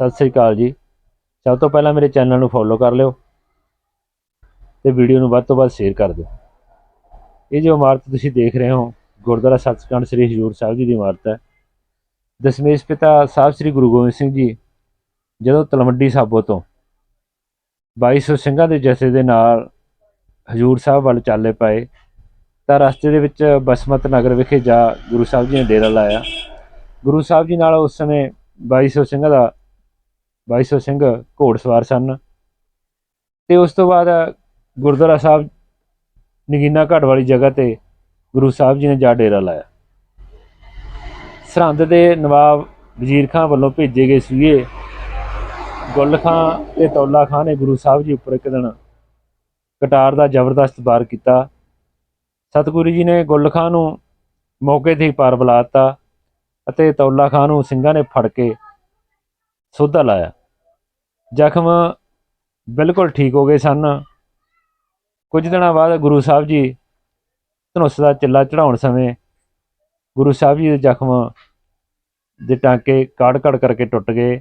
ਸਤਿ ਸ੍ਰੀ ਅਕਾਲ ਜੀ। ਸਭ ਤੋਂ ਪਹਿਲਾਂ ਮੇਰੇ ਚੈਨਲ ਨੂੰ ਫੋਲੋ ਕਰ ਲਿਓ ਤੇ ਵੀਡੀਓ ਨੂੰ ਵੱਧ ਤੋਂ ਵੱਧ ਸ਼ੇਅਰ ਕਰ ਦਿਓ। ਇਹ ਜੋ ਇਮਾਰਤ ਤੁਸੀਂ ਦੇਖ ਰਹੇ ਹੋ, ਗੁਰਦੁਆਰਾ ਸੱਚਖੰਡ ਸ੍ਰੀ ਹਜ਼ੂਰ ਸਾਹਿਬ ਜੀ ਦੀ ਇਮਾਰਤ ਹੈ। ਦਸ਼ਮੇਸ਼ ਪਿਤਾ ਸਾਹਿਬ ਸ੍ਰੀ ਗੁਰੂ ਗੋਬਿੰਦ ਸਿੰਘ ਜੀ ਜਦੋਂ ਤਲਵੰਡੀ ਸਾਬੋ ਤੋਂ 2200 ਸਿੰਘਾਂ ਦੇ ਜਥੇ ਦੇ ਨਾਲ ਹਜ਼ੂਰ ਸਾਹਿਬ ਵੱਲ ਚਾਲੇ ਪਏ, ਤਾਂ ਰਸਤੇ ਦੇ ਵਿੱਚ ਬਸਮਤ ਨਗਰ ਵਿਖੇ ਜਾ ਗੁਰੂ ਸਾਹਿਬ ਜੀ ਨੇ ਡੇਰਾ ਲਾਇਆ। ਗੁਰੂ ਸਾਹਿਬ ਜੀ ਨਾਲ ਉਸ ਸਮੇਂ 2200 ਸਿੰਘਾਂ ਦਾ 2200 ਸਿੰਘ ਘੋੜਸਵਾਰ ਸਨ। ਤੇ ਉਸ ਤੋਂ ਬਾਅਦ ਗੁਰਦੁਆਰਾ ਸਾਹਿਬ, ਨਗੀਨਾ ਘਾਟ ਵਾਲੀ ਜਗ੍ਹਾ ਤੇ ਗੁਰੂ ਸਾਹਿਬ ਜੀ ਨੇ ਜਾ ਡੇਰਾ ਲਾਇਆ। ਸਰਹੰਦ ਦੇ ਨਵਾਬ ਵਜ਼ੀਰ ਖਾਂ ਵੱਲੋਂ ਭੇਜੇ ਗਏ ਸੂਏ ਗੁੱਲ ਖਾਂ ਤੇ ਤੌਲਾ ਖਾਂ ਨੇ ਗੁਰੂ ਸਾਹਿਬ ਜੀ ਉੱਪਰ ਇੱਕ ਦਿਨ ਕਟਾਰ ਦਾ ਜ਼ਬਰਦਸਤ ਵਾਰ ਕੀਤਾ। ਸਤਿਗੁਰੂ ਜੀ ਨੇ ਗੁੱਲ ਖਾਂ ਨੂੰ ਮੌਕੇ ਤੇ ਹੀ ਪਾਰ ਬੁਲਾਤਾ ਅਤੇ ਤੌਲਾ ਖਾਂ ਨੂੰ ਸਿੰਘਾਂ ਨੇ ਫੜ ਕੇ ਸੋਧਾ ਲਾਇਆ। ਜ਼ਖਮ ਬਿਲਕੁਲ ਠੀਕ ਹੋ ਗਏ ਸਨ। ਕੁਝ ਦਿਨਾਂ ਬਾਅਦ ਗੁਰੂ ਸਾਹਿਬ ਜੀ ਧਨੁੱਸ ਦਾ ਚਿੱਲਾ ਚੜਾਉਣ ਸਮੇਂ ਗੁਰੂ ਸਾਹਿਬ ਜੀ ਦੇ ਜ਼ਖਮ ਦੇ ਟਾਂਕੇ ਕਾੜ-ਕਾੜ ਕਰਕੇ ਟੁੱਟ ਗਏ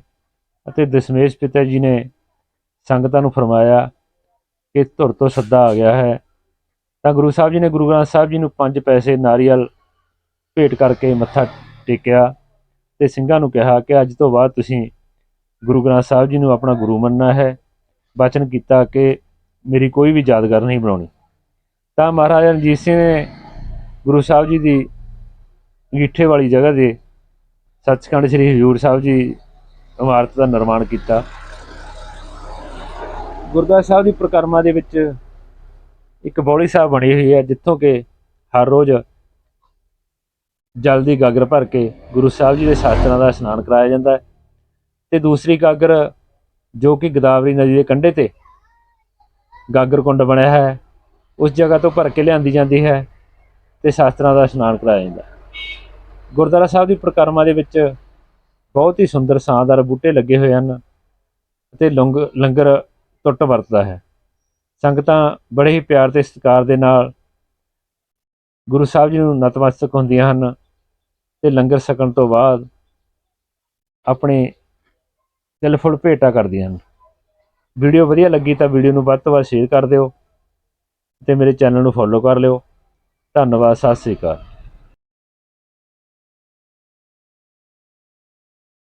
ਅਤੇ ਦਸ਼ਮੇਸ਼ ਪਿਤਾ ਜੀ ਨੇ ਸੰਗਤਾਂ ਨੂੰ ਫਰਮਾਇਆ ਕਿ ਧੁਰ ਤੋਂ ਸੱਦਾ ਆ ਗਿਆ ਹੈ। ਤਾਂ ਗੁਰੂ ਸਾਹਿਬ ਜੀ ਨੇ ਗੁਰੂ ਗ੍ਰੰਥ ਸਾਹਿਬ ਜੀ ਨੂੰ ਪੰਜ ਪੈਸੇ ਨਾਰੀਅਲ ਭੇਟ ਕਰਕੇ ਮੱਥਾ ਟੇਕਿਆ ਤੇ ਸਿੰਘਾਂ ਨੂੰ ਕਿਹਾ ਕਿ ਅੱਜ ਤੋਂ ਬਾਅਦ ਤੁਸੀਂ ਗੁਰੂ ਗ੍ਰੰਥ ਸਾਹਿਬ ਜੀ ਨੂੰ ਆਪਣਾ ਗੁਰੂ ਮੰਨਣਾ ਹੈ, ਬਚਨ ਕੀਤਾ ਕਿ ਮੇਰੀ ਕੋਈ ਵੀ ਯਾਦਗਾਰ ਨਹੀਂ ਬਣਾਉਣੀ। ਤਾਂ ਮਹਾਰਾਜਾ ਰਣਜੀਤ ਸਿੰਘ ਨੇ ਗੁਰੂ ਸਾਹਿਬ ਜੀ ਦੀ ਅੰਗੀਠੇ ਵਾਲੀ ਜਗ੍ਹਾ ਤੇ ਸੱਚਖੰਡ ਸ੍ਰੀ ਹਜ਼ੂਰ ਸਾਹਿਬ ਜੀ ਇਮਾਰਤ ਦਾ ਨਿਰਮਾਣ ਕੀਤਾ। ਗੁਰਦੁਆਰਾ ਸਾਹਿਬ ਦੀ ਪ੍ਰਕਰਮਾ ਦੇ ਵਿੱਚ ਇੱਕ ਬੌਲੀ ਸਾਹਿਬ ਬਣੀ ਹੋਈ ਹੈ, ਜਿੱਥੋਂ ਕਿ ਹਰ ਰੋਜ਼ ਜਲ ਦੀ ਗਾਗਰ ਭਰ ਕੇ ਗੁਰੂ ਸਾਹਿਬ ਜੀ ਦੇ ਸ਼ਾਸਤਰਾਂ ਦਾ ਇਸ਼ਨਾਨ ਕਰਾਇਆ ਜਾਂਦਾ ਹੈ। ਤੇ ਦੂਸਰੀ ਗਾਗਰ, ਜੋ ਕਿ ਗੋਦਾਵਰੀ ਨਦੀ ਦੇ ਕੰਢੇ ਤੇ ਗਾਗਰ ਕੁੰਡ ਬਣਿਆ ਹੈ, ਉਸ ਜਗ੍ਹਾ ਤੋਂ ਭਰ ਕੇ ਲਿਆਂਦੀ ਜਾਂਦੀ ਹੈ ਤੇ ਸ਼ਾਸਤਰਾਂ ਦਾ ਇਸ਼ਨਾਨ ਕਰਾਇਆ ਜਾਂਦਾ ਹੈ। ਗੁਰਦੁਆਰਾ ਸਾਹਿਬ ਦੀ ਪ੍ਰਕਰਮਾ ਦੇ ਵਿੱਚ ਬਹੁਤ ਹੀ ਸੁੰਦਰ ਸਾਂਦਾਰ ਬੂਟੇ ਲੱਗੇ ਹੋਏ ਹਨ ਅਤੇ ਲੰਗ, ਲੰਗਰ ਟੁੱਟ ਵਰਤਦਾ ਹੈ। ਸੰਗਤਾਂ ਬੜੇ ਹੀ ਪਿਆਰ ਤੇ ਸਤਿਕਾਰ ਦੇ ਨਾਲ ਗੁਰੂ ਸਾਹਿਬ ਜੀ ਨੂੰ ਨਤਮਸਤਕ ਹੁੰਦੀਆਂ ਹਨ ਤੇ ਲੰਗਰ ਛਕਣ ਤੋਂ ਬਾਅਦ ਆਪਣੇ ਦਿਲ ਫੁੱਲ ਭੇਟਾ ਕਰਦੀਆਂ ਹਨ। ਵੀਡੀਓ ਵਧੀਆ ਲੱਗੀ ਤਾਂ ਵੀਡੀਓ ਨੂੰ ਵੱਧ ਤੋਂ ਵੱਧ ਸ਼ੇਅਰ ਕਰ ਦਿਓ ਤੇ ਮੇਰੇ ਚੈਨਲ ਨੂੰ ਫੋਲੋ ਕਰ ਲਿਓ। ਧੰਨਵਾਦ, ਸਤਿ ਸ੍ਰੀ ਅਕਾਲ।